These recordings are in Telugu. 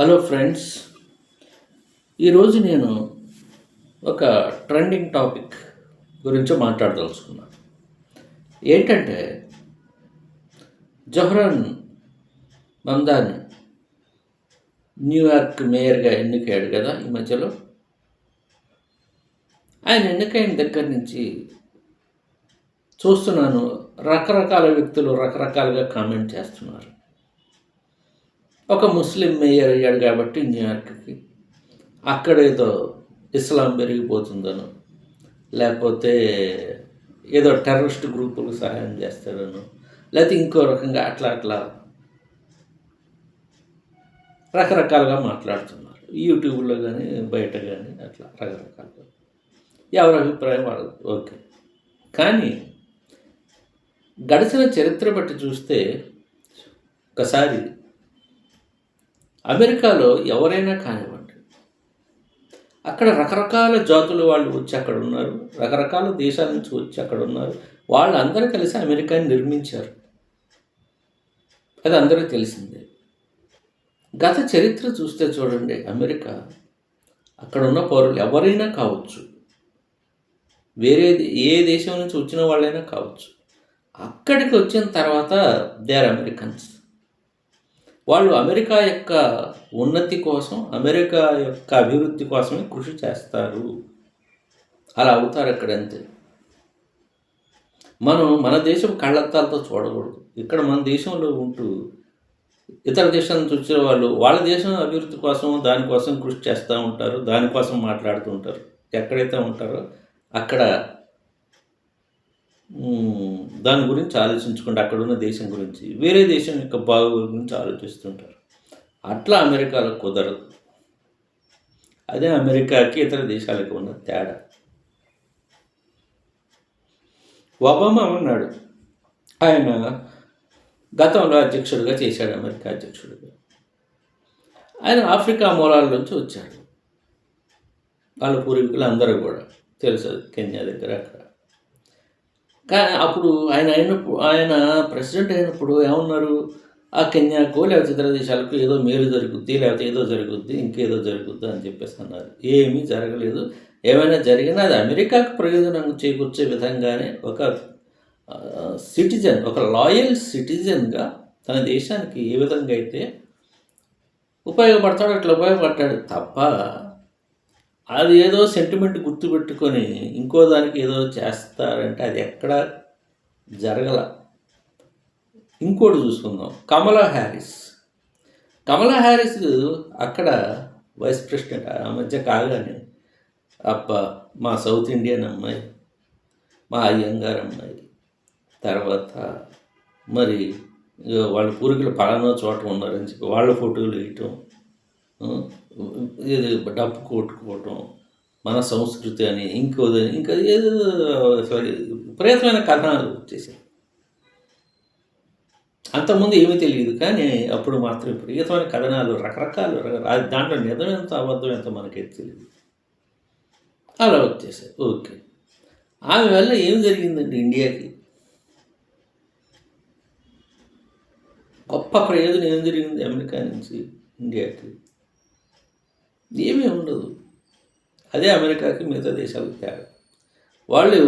హలో ఫ్రెండ్స్ ఈరోజు నేను ఒక ట్రెండింగ్ టాపిక్ గురించి మాట్లాడదలుచుకున్నాను ఏంటంటే జహరాన్ మందాన్ న్యూయార్క్ మేయర్గా ఎన్నికయ్యాడు కదా ఈ మధ్యలో. ఆయన ఎన్నికైన దగ్గర నుంచి చూస్తున్నాను రకరకాల వ్యక్తులు రకరకాలుగా కామెంట్ చేస్తున్నారు. ఒక ముస్లిం మేయర్ అయ్యాడు కాబట్టి న్యూయార్క్కి అక్కడ ఏదో ఇస్లాం పెరిగిపోతుందను లేకపోతే ఏదో టెర్రరిస్ట్ గ్రూపులకు సహాయం చేస్తాడను లేకపోతే ఇంకో రకంగా అట్లా అట్లా రకరకాలుగా మాట్లాడుతున్నారు. యూట్యూబ్లో కానీ బయట కానీ అట్లా రకరకాలుగా. ఎవరి అభిప్రాయం వాళ్ళది? ఓకే. కానీ గడిచిన చరిత్ర బట్టి చూస్తే ఒకసారి అమెరికాలో ఎవరైనా కానివ్వండి అక్కడ రకరకాల జాతుల వాళ్ళు వచ్చి అక్కడ ఉన్నారు రకరకాల దేశాల నుంచి వచ్చి అక్కడ ఉన్నారు. వాళ్ళందరూ కలిసి అమెరికాని నిర్మించారు. అది అందరికీ తెలిసిందే. గత చరిత్ర చూస్తే చూడండి అమెరికా అక్కడ ఉన్న పౌరులు ఎవరైనా కావచ్చు. వేరే ఏ దేశం నుంచి వచ్చిన వాళ్ళైనా కావచ్చు. అక్కడికి వచ్చిన తర్వాత దే ఆర్ అమెరికన్స్ వాళ్ళు అమెరికా యొక్క ఉన్నతి కోసం అమెరికా యొక్క అభివృద్ధి కోసమే కృషి చేస్తారు. అలా అవుతారు అక్కడ అంతే. మనం మన దేశం కళ్ళత్తాలతో చూడకూడదు. ఇక్కడ మన దేశంలో ఉంటూ ఇతర దేశాల నుంచి వచ్చిన వాళ్ళు వాళ్ళ దేశం అభివృద్ధి కోసం దానికోసం కృషి చేస్తూ ఉంటారు దానికోసం మాట్లాడుతూ ఉంటారు. ఎక్కడైతే ఉంటారో అక్కడ దాని గురించి ఆలోచించకుండా. అక్కడ ఉన్న దేశం గురించి. వేరే దేశం యొక్క బాగోగుల గురించి ఆలోచిస్తుంటారు. అట్లా అమెరికాలో కుదరదు. అదే అమెరికాకి ఇతర దేశాలకు ఉన్న తేడా. ఒబామా ఉన్నాడు ఆయన గతంలో అధ్యక్షుడిగా చేశాడు అమెరికా అధ్యక్షుడిగా. ఆయన ఆఫ్రికా మూలాల నుంచి వచ్చాడు. వాళ్ళ పూర్వీకులు అందరూ కూడా. తెలుసు కెన్యా దగ్గర అక్కడ. కానీ అప్పుడు ఆయన అయినప్పుడు ఆయన ప్రెసిడెంట్ అయినప్పుడు ఏమన్నారు? ఆ కెన్యాకో లేకపోతే ఇతర దేశాలకు ఏదో మేలు జరుగుద్ది లేకపోతే ఏదో జరుగుద్ది ఇంకేదో జరుగుద్ది అని చెప్పేసి అన్నారు. ఏమీ జరగలేదు. ఏమైనా జరిగినా అది అమెరికాకు ప్రయోజనం చేకూర్చే విధంగానే ఒక సిటిజన్ ఒక లాయల్ సిటిజన్గా తన దేశానికి ఏ విధంగా అయితే ఉపయోగపడతాడు అట్లా ఉపయోగపడ్డాడు తప్ప అది ఏదో సెంటిమెంట్ గుర్తుపెట్టుకొని ఇంకో దానికి ఏదో చేస్తారంటే అది ఎక్కడ జరగల. ఇంకోటి చూసుకుందాం. కమలా హ్యారిస్ కమలా హ్యారిస్ అక్కడ వైస్ ప్రెసిడెంట్ ఆ మధ్య కాగానే అప్ప మా సౌత్ ఇండియన్ అమ్మాయి మా అయ్యంగార్ అమ్మాయి తర్వాత మరి వాళ్ళ పూర్వీకులు పలానా చోట ఉన్నారని చెప్పి వాళ్ళ ఫోటోలు వేయటం ఏదో డప్పు కొట్టుకోవటం మన సంస్కృతి అని ఇంకోదని ఇంకా ఏదో సారీ విపరీతమైన కథనాలు వచ్చేసాయి అంతకుముందు ఏమీ తెలియదు కానీ అప్పుడు మాత్రం విపరీతమైన కథనాలు రకరకాలు దాంట్లో నిజం ఎంత అబద్ధం ఎంత మనకైతే తెలియదు. అలా వచ్చేసాయి. ఓకే. ఆమె వల్ల ఏం జరిగిందండి ఇండియాకి? గొప్ప ప్రయోజనం ఏం జరిగింది అమెరికా నుంచి ఇండియాకి? ఏమీ ఉండదు. అదే అమెరికాకి మిగతా దేశాలకు తేడా. వాళ్ళు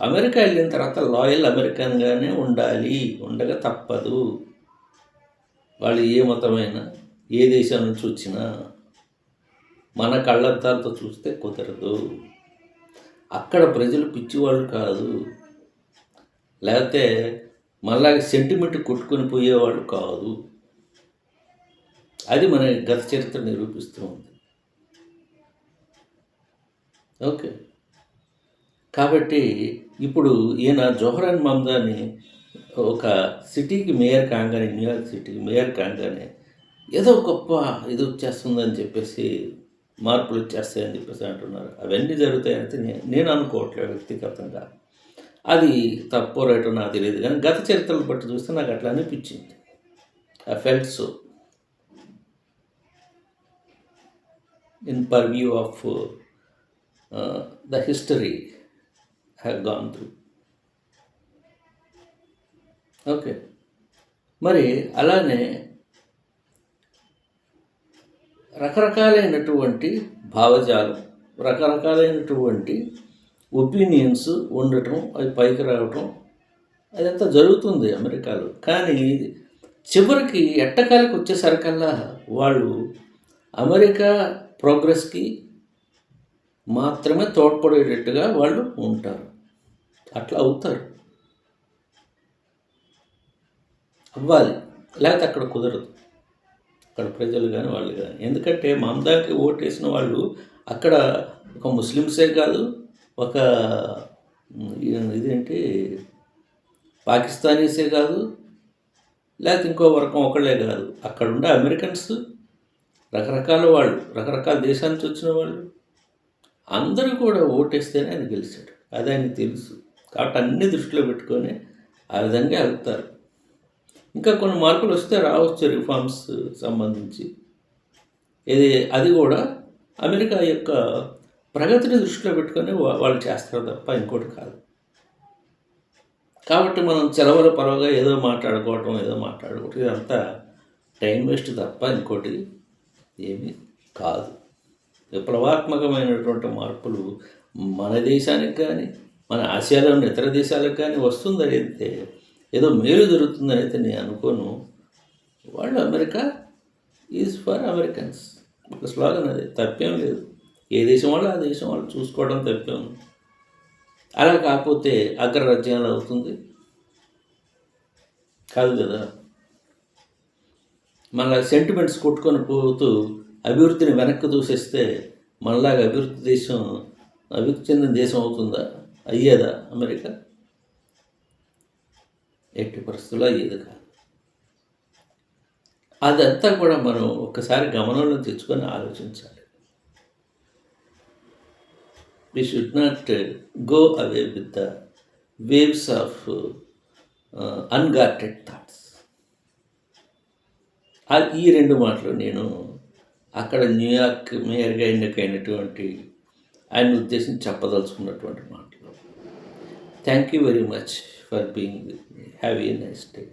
అమెరికా వెళ్ళిన తర్వాత లాయల్ అమెరికన్గానే ఉండాలి. ఉండగా తప్పదు. వాళ్ళు ఏ మతమైనా ఏ దేశం నుంచి వచ్చినా మన కళ్ళద్దాలతో చూస్తే కుదరదు. అక్కడ ప్రజలు పిచ్చివాళ్ళు కాదు. లేకపోతే మళ్ళా సెంటిమెంట్ కొట్టుకొని పోయేవాళ్ళు కాదు. అది మన గత చరిత్ర నిరూపిస్తూ ఉంది. ఓకే. కాబట్టి ఇప్పుడు ఈయన జోహరాన్ మమ్దాని ఒక సిటీకి మేయర్ కాగానే న్యూయార్క్ సిటీకి మేయర్ కాగానే ఏదో గొప్ప ఇది వచ్చేస్తుందని చెప్పేసి మార్పులు వచ్చేస్తాయని చెప్పేసి అంటున్నారు. అవన్నీ జరుగుతాయని నేను నేను అనుకోవట్లేదు వ్యక్తిగతంగా. అది తప్పో రైటో నాకు తెలియదు. కానీ గత చరిత్రలు బట్టి చూస్తే నాకు అట్లా అనిపించింది. I felt so in purview of the history have gone through okay మరి అలానే రకరకాలైనటువంటి భావజాలం రకరకాలైనటువంటి ఒపీనియన్స్ ఉండటం అవి పైకి రావటం అదంతా జరుగుతుంది అమెరికాలో. కానీ చివరికి ఎట్టకాలకు వచ్చేసరికల్లా వాళ్ళు అమెరికా ప్రోగ్రెస్కి మాత్రమే తోడ్పడేటట్టుగా వాళ్ళు ఉంటారు. అట్లా అవుతారు. అవ్వాలి. లేకపోతే అక్కడ కుదరదు. అక్కడ ప్రజలు కానీ వాళ్ళు కానీ ఎందుకంటే మమదాకి ఓటేసిన వాళ్ళు అక్కడ ఒక ముస్లిమ్సే కాదు ఒక ఇదేంటి పాకిస్తానీసే కాదు లేకపోతే ఇంకో వర్గం ఒకళ్ళే కాదు. అక్కడ ఉండే అమెరికన్స్ రకరకాల వాళ్ళు రకరకాల దేశాల నుంచి వచ్చిన వాళ్ళు. అందరూ కూడా ఓటేస్తేనే ఆయన గెలిచాడు. అది ఆయనకు తెలుసు. కాబట్టి అన్ని దృష్టిలో పెట్టుకొని ఆ విధంగా వెళ్తారు. ఇంకా కొన్ని మార్పులు వస్తే రావచ్చు రిఫార్మ్స్ సంబంధించి. ఇది అది కూడా అమెరికా యొక్క ప్రగతిని దృష్టిలో పెట్టుకొని వాళ్ళు చేస్తారు తప్ప ఇంకోటి కాదు. కాబట్టి మనం చెలవల పరవగా ఏదో మాట్లాడుకోవటం ఏదో మాట్లాడుకోవటం ఇదంతా టైం వేస్ట్ తప్ప ఇంకోటి ఏమీ కాదు. విప్లవాత్మకమైనటువంటి మార్పులు మన దేశానికి కానీ మన ఆసియాలో ఉన్న ఇతర దేశాలకు కానీ వస్తుందని అయితే ఏదో మేలు జరుగుతుందని అయితే నేను అనుకోను. వాళ్ళు అమెరికా ఈజ్ ఫర్ అమెరికన్స్ ఒక స్లోగన్ అది తప్పేం లేదు. ఏ దేశం వాళ్ళు ఆ దేశం వాళ్ళు చూసుకోవడం తప్పేం. అలా కాకపోతే అగ్రరాజ్యాలు అవుతుంది. కాదు కదా? మన సెంటిమెంట్స్ కొట్టుకొని పోతూ అభివృద్ధిని వెనక్కి దూసేస్తే మనలాగా అభివృద్ధి దేశం అభివృద్ధి చెందిన దేశం అవుతుందా? అయ్యేదా అమెరికా? ఎట్టి పరిస్థితుల్లో అయ్యేది కాదు. అదంతా కూడా మనం ఒక్కసారి గమనంలో తెచ్చుకొని ఆలోచించాలి. We should not go away with the waves of unguarded thoughts ఈ రెండు మాటలు నేను అక్కడ న్యూయార్క్ మేయర్గా ఎన్నికైనటువంటి ఆయన ఉద్దేశించి చెప్పదలుచుకున్నటువంటి మాటలు. Thank you very much for being have a nice day